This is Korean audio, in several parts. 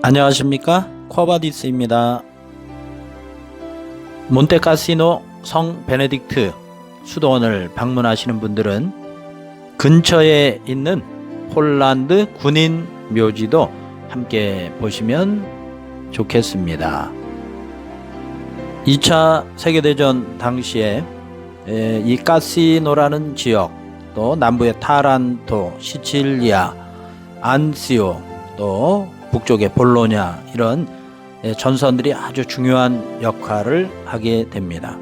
안녕하십니까? 코바디스입니다. 몬테카시노 성 베네딕트 수도원을 방문하시는 분들은 근처에 있는 폴란드 군인 묘지도 함께 보시면 좋겠습니다. 2차 세계대전 당시에 에, 이 카시노라는 지역 또 남부의 타란토, 시칠리아, 안시오 또 북쪽의 볼로냐 이런 예, 전선들이 아주 중요한 역할을 하게 됩니다.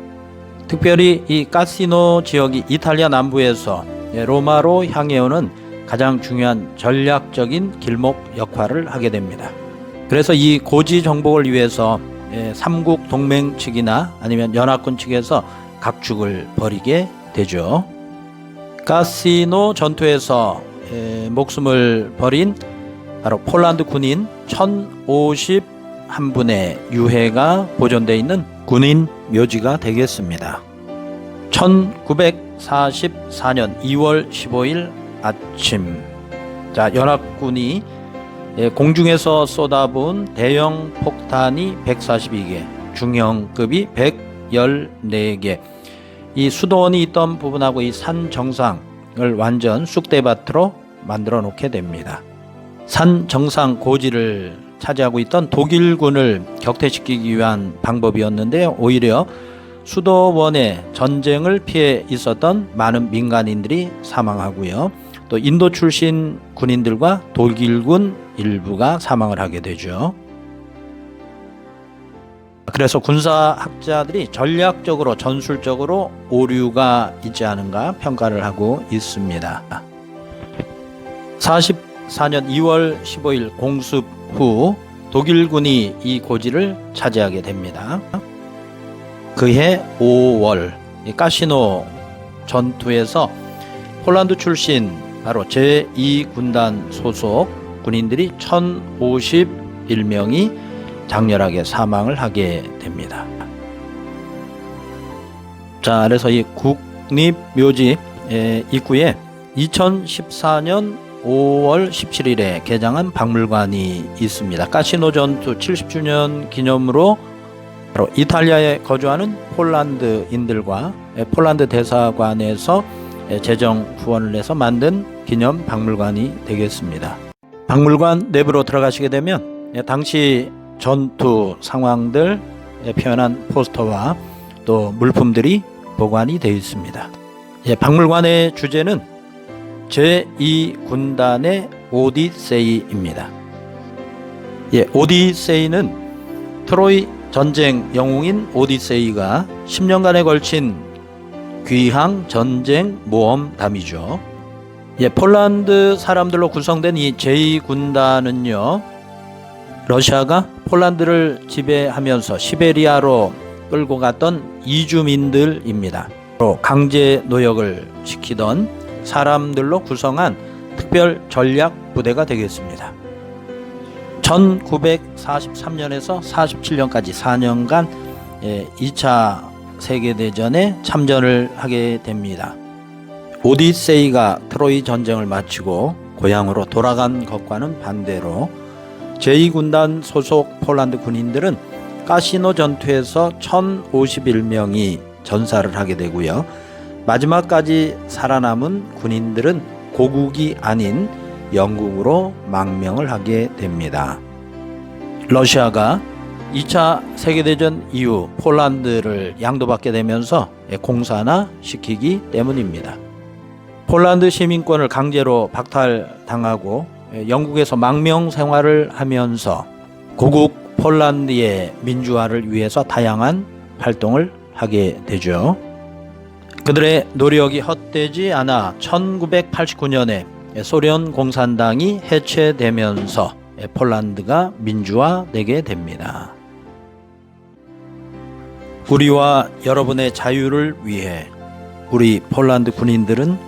특별히 이 카시노 지역이 이탈리아 남부에서 예, 로마로 향해 오는 가장 중요한 전략적인 길목 역할을 하게 됩니다. 그래서 이 고지 정복을 위해서 예, 삼국 동맹 측이나 아니면 연합군 측에서 각축을 벌이게 되죠. 가시노 전투에서 에, 목숨을 버린 바로 폴란드 군인 1051분의 유해가 보존되어 있는 군인 묘지가 되겠습니다. 1944년 2월 15일 아침 자 연합군이 예, 공중에서 쏟아부은 대형 폭탄이 142개, 중형급이 114개, 이 수도원이 있던 부분하고 이 산 정상을 완전 쑥대밭으로 만들어 놓게 됩니다. 산 정상 고지를 차지하고 있던 독일군을 격퇴시키기 위한 방법이었는데 오히려 수도원에 전쟁을 피해 있었던 많은 민간인들이 사망하고요. 또 인도 출신 군인들과 독일군 일부가 사망을 하게 되죠. 그래서 군사학자들이 전략적으로 전술적으로 오류가 있지 않은가 평가를 하고 있습니다. 44년 2월 15일 공습 후 독일군이 이 고지를 차지하게 됩니다. 그해 5월 이 카시노 전투에서 폴란드 출신 바로 제2군단 소속 군인들이 1051명이 장렬하게 사망을 하게 됩니다. 자, 그래서 이 국립묘지 입구에 2014년 5월 17일에 개장한 박물관이 있습니다. 카시노 전투 70주년 기념으로 바로 이탈리아에 거주하는 폴란드인들과 폴란드 대사관에서 재정 후원을 해서 만든 기념 박물관이 되겠습니다. 박물관 내부로 들어가시게 되면 당시 전투 상황들 표현한 포스터와 또 물품들이 보관이 되어 있습니다. 예, 박물관의 주제는 제2군단의 오디세이입니다. 예, 오디세이는 트로이 전쟁 영웅인 오디세이가 10년간에 걸친 귀향 전쟁 모험담이죠. 예, 폴란드 사람들로 구성된 이 제2군단은요, 러시아가 폴란드를 지배하면서 시베리아로 끌고 갔던 이주민들입니다. 또 강제 노역을 시키던 사람들로 구성한 특별 전략 부대가 되겠습니다. 1943년에서 47년까지 4년간 2차 세계대전에 참전을 하게 됩니다. 오디세이가 트로이 전쟁을 마치고 고향으로 돌아간 것과는 반대로 제2군단 소속 폴란드 군인들은 카시노 전투에서 1051명이 전사를 하게 되고요. 마지막까지 살아남은 군인들은 고국이 아닌 영국으로 망명을 하게 됩니다. 러시아가 2차 세계대전 이후 폴란드를 양도받게 되면서 공산화 시키기 때문입니다. 폴란드 시민권을 강제로 박탈당하고 영국에서 망명 생활을 하면서 고국 폴란드의 민주화를 위해서 다양한 활동을 하게 되죠. 그들의 노력이 헛되지 않아 1989년에 소련 공산당이 해체되면서 폴란드가 민주화되게 됩니다. 우리와 여러분의 자유를 위해 우리 폴란드 군인들은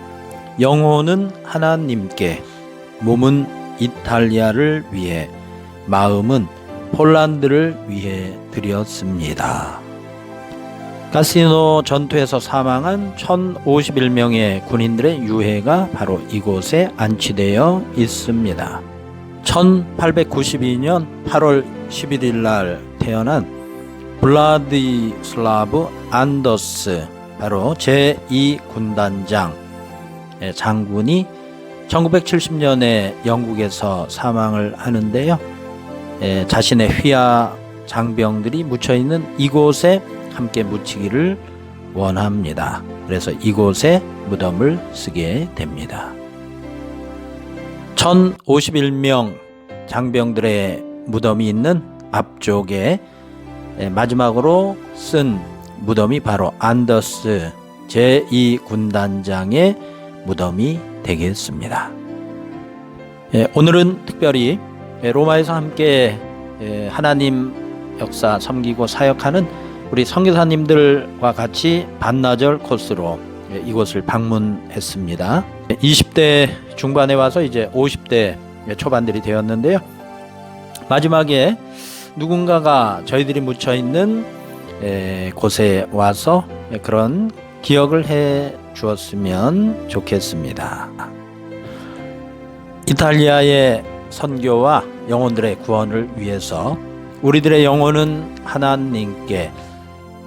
영혼은 하나님께, 몸은 이탈리아를 위해, 마음은 폴란드를 위해 드렸습니다. 카시노 전투에서 사망한 1051명의 군인들의 유해가 바로 이곳에 안치되어 있습니다. 1892년 8월 11일 날 태어난 블라디슬라브 안더스 바로 제2군단장 장군이 1970년에 영국에서 사망을 하는데요. 에, 자신의 휘하 장병들이 묻혀 있는 이곳에 함께 묻히기를 원합니다. 그래서 이곳에 무덤을 쓰게 됩니다. 1051명 장병들의 무덤이 있는 앞쪽에 에, 마지막으로 쓴 무덤이 바로 안더스 제2군단장의 무덤이 되겠습니다. 예, 오늘은 특별히 예, 로마에서 함께 예, 하나님 역사 섬기고 사역하는 우리 선교사님들과 같이 반나절 코스로 예, 이곳을 방문했습니다. 20대 중반에 와서 이제 50대 초반들이 되었는데요. 마지막에 누군가가 저희들이 묻혀 있는 에, 곳에 와서 그런 기억을 해 주었으면 좋겠습니다. 이탈리아의 선교와 영혼들의 구원을 위해서 우리들의 영혼은 하나님께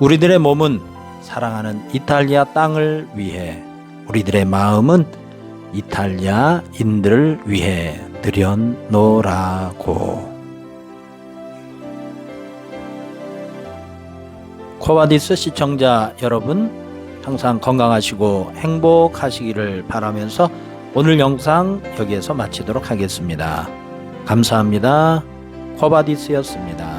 우리들의 몸은 사랑하는 이탈리아 땅을 위해 우리들의 마음은 이탈리아인들을 위해 드려노라고 코바디스 시청자 여러분 항상 건강하시고 행복하시기를 바라면서 오늘 영상 여기에서 마치도록 하겠습니다. 감사합니다. 코바디스였습니다.